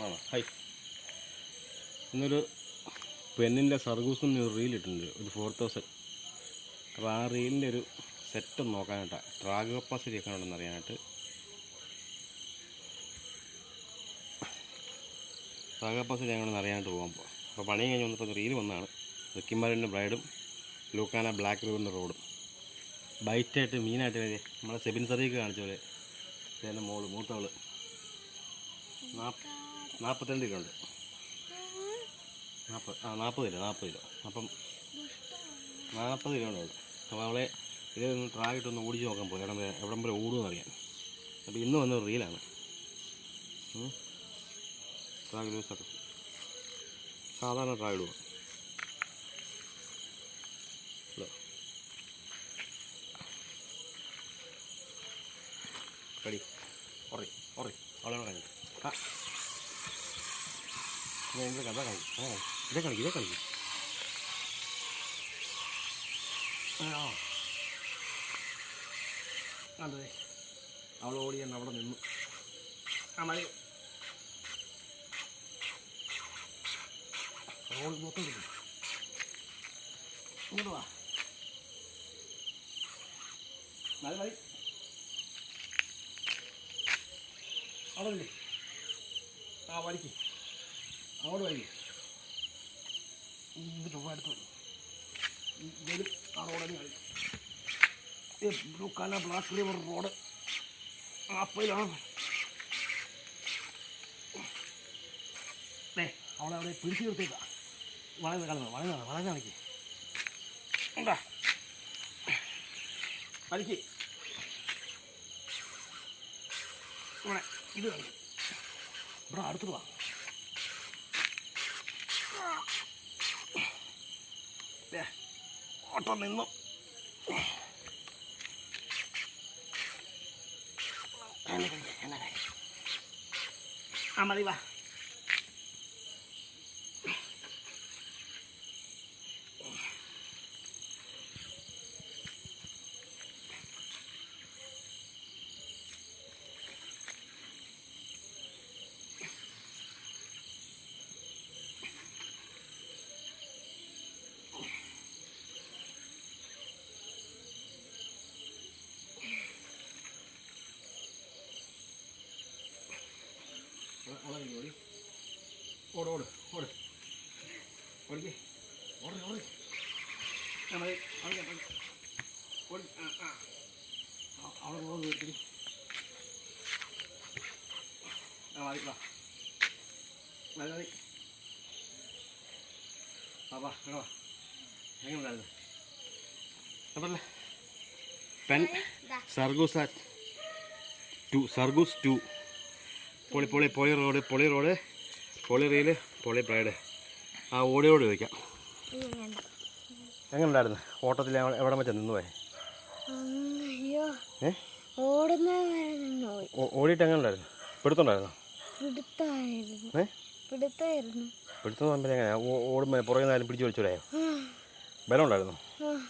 ആണോ? ഹൈ. ഇന്നൊരു പെണ്ണിന്റെ സർഗൂസിന് ഒരു റീൽ ഇട്ടിട്ടുണ്ട്. ഒരു ഫോർ തൗസൻഡ് അപ്പോൾ ആ റീലിന്റെ ഒരു സെറ്റ് ഒന്ന് നോക്കാനായിട്ടാണ് ട്രാഗ് കപ്പാസിറ്റി ഒക്കെ ഉണ്ടെന്ന് അറിയാനായിട്ട്. ട്രാഗ് കപ്പാസിറ്റി എങ്ങനെയാണെന്ന് അറിയാനായിട്ട് പോകാൻ പോകാം അപ്പോൾ പണി കഴിഞ്ഞ് വന്നപ്പോൾ റീൽ വന്നതാണ്. റിക്കിമാരിന്റെ ബ്രൈഡും ലൂക്കാന ബ്ലാക്ക് റിവറിന്റെ റോഡും. ബൈറ്റായിട്ട് മീനായിട്ട് വരെ. നമ്മളെ സെബിൻ സറിയൊക്കെ കാണിച്ച പോലെ. എന്റെ മോൾ മൂത്തവൾ. നാപ്പ് നാൽപ്പത്തിരണ്ട് കിലോ ഉണ്ട്. നാൽപ്പത് ആ നാൽപ്പത് കിലോ നാൽപ്പത് കിലോ. അപ്പം നാൽപ്പത് കിലോ ഉണ്ട് അപ്പോൾ അവളെ ഇതൊന്ന് ട്രാക്കിട്ടൊന്ന് ഓടിച്ച് നോക്കാൻ പോയി. എവിടെ എവിടെ വരെ ഓടുമെന്ന് അറിയാൻ. അപ്പോൾ ഇന്ന് വന്ന റീലാണ് ട്രാഗ് ലൂസൊക്കെ സാധാരണ ട്രാക്ക് ഇടുക. കടി ഒറി ഒറി അവളെ കഴിഞ്ഞു ആ. ഞാൻ കഥ കളി ഇതേ കളിക്കും ഇതേ കളിക്കും ആ അതെ അവൾ ഓടിയാണ് അവിടെ നിന്നു ആ മതി ഓടി മൊത്തം ഇങ്ങോട്ട് വാ മതി മതി അവിടെ ആ വലിക്ക് അങ്ങോട്ട് ഇത് രൂപ എടുത്തു ഇതിലും ആ കളി ബ്ലൂക്കാന ബ്ലാക്ക് റോഡ്. അപ്പയിലാണ്. അവളെ അവിടെ പിടിച്ചു നിർത്തേക്ക വളഞ്ഞ കളഞ്ഞ വളഞ്ഞ വളഞ്ഞ കളിക്ക് ഉണ്ടാ? കളിക്ക്. ഇവിടെ ഇത് കളിക്കും ഇവിടെ അടുത്തോട്ട് വാ. ഓട്ടം നിന്നു. ആ മതി വാ. ഓടി ഓടി ഓട് ഓട് ഓട്. ഓടിക്കേ. ഓടി ഓടി. മതി. ഓടിക്കാം ഓടി ആ ആ. അവിടെ ഓട് വീട്ടിൽ മതി വാ. മതി മതി. വാ വാ എങ്ങനെയുണ്ടായിരുന്നു അതല്ലേ പെൻ. സർഗൂസ് ടു. സർഗൂസ് ടു. പൊളി പൊളി പൊളി റോഡ് പൊളി റോഡ് പൊളി റീൽ പൊളി പ്രൈഡ്. ആ ഓടിയോട് ചോദിക്കാം. എങ്ങനെ ഉണ്ടായിരുന്നു ഓട്ടത്തിൽ എവ- എവിടെ വെച്ചാൽ നിന്ന് പോയെ? ഓടിയിട്ട് എങ്ങനെ ഉണ്ടായിരുന്നു പിടുത്തുണ്ടായിരുന്നോ പിടുത്തം തമ്മിൽ എങ്ങനെയാ? ഓടുമ്പോ ഓടുമ്പോൾ പുറകെ നിന്നാലും പിടിച്ചു വലിച്ചോടായോ ബലം ഉണ്ടായിരുന്നു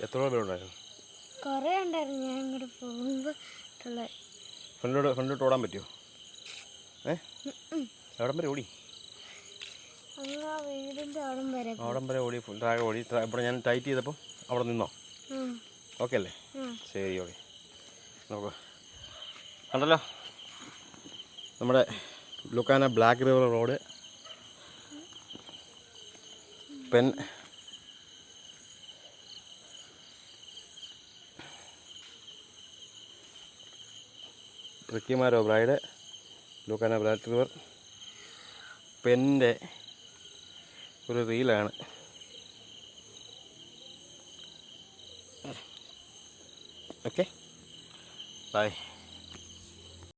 എത്ര രൂപ ബലം ഉണ്ടായിരുന്നു കുറേ ഉണ്ടായിരുന്നു. ഞാൻ ഇങ്ങോട്ട് പോകുമ്പോൾ ഫ്രണ്ടിലോട്ട് ഫ്രണ്ടിലോട്ട് ഓടാൻ പറ്റുമോ? എവിടം വരെ ഓടി? അവിടം വരെ താഴെ ഓടി. ഇവിടെ ഞാൻ ടൈറ്റ് ചെയ്തപ്പം അവിടെ നിന്നോ? ഓക്കെ അല്ലേ. ശരി ഓക്കെ. നമുക്ക് കണ്ടല്ലോ. നമ്മുടെ ലുക്കാന ബ്ലാക്ക് റിവർ റോഡ്. പെൻ ട്രിക്കിമാരോ ബ്രൈഡ് ലുക്കാന ബ്ലാക്ക് റിവർ പെന്റെ ഒരു റീലാണ്. ഓക്കെ. ബൈ.